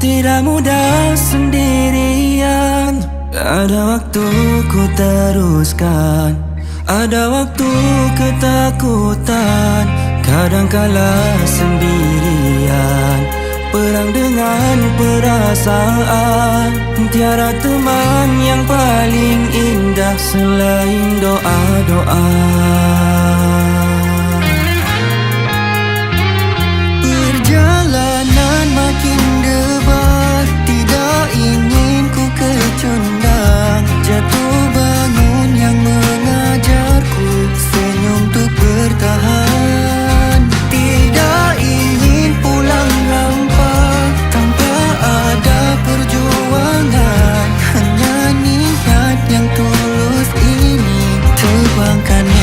tidak mudah sendirian. Ada waktu ku teruskan Ada waktu ketakutan. Kadangkala sendirian Perang dengan perasaan. Tiada teman yang paling indah Selain doa-doa. 看看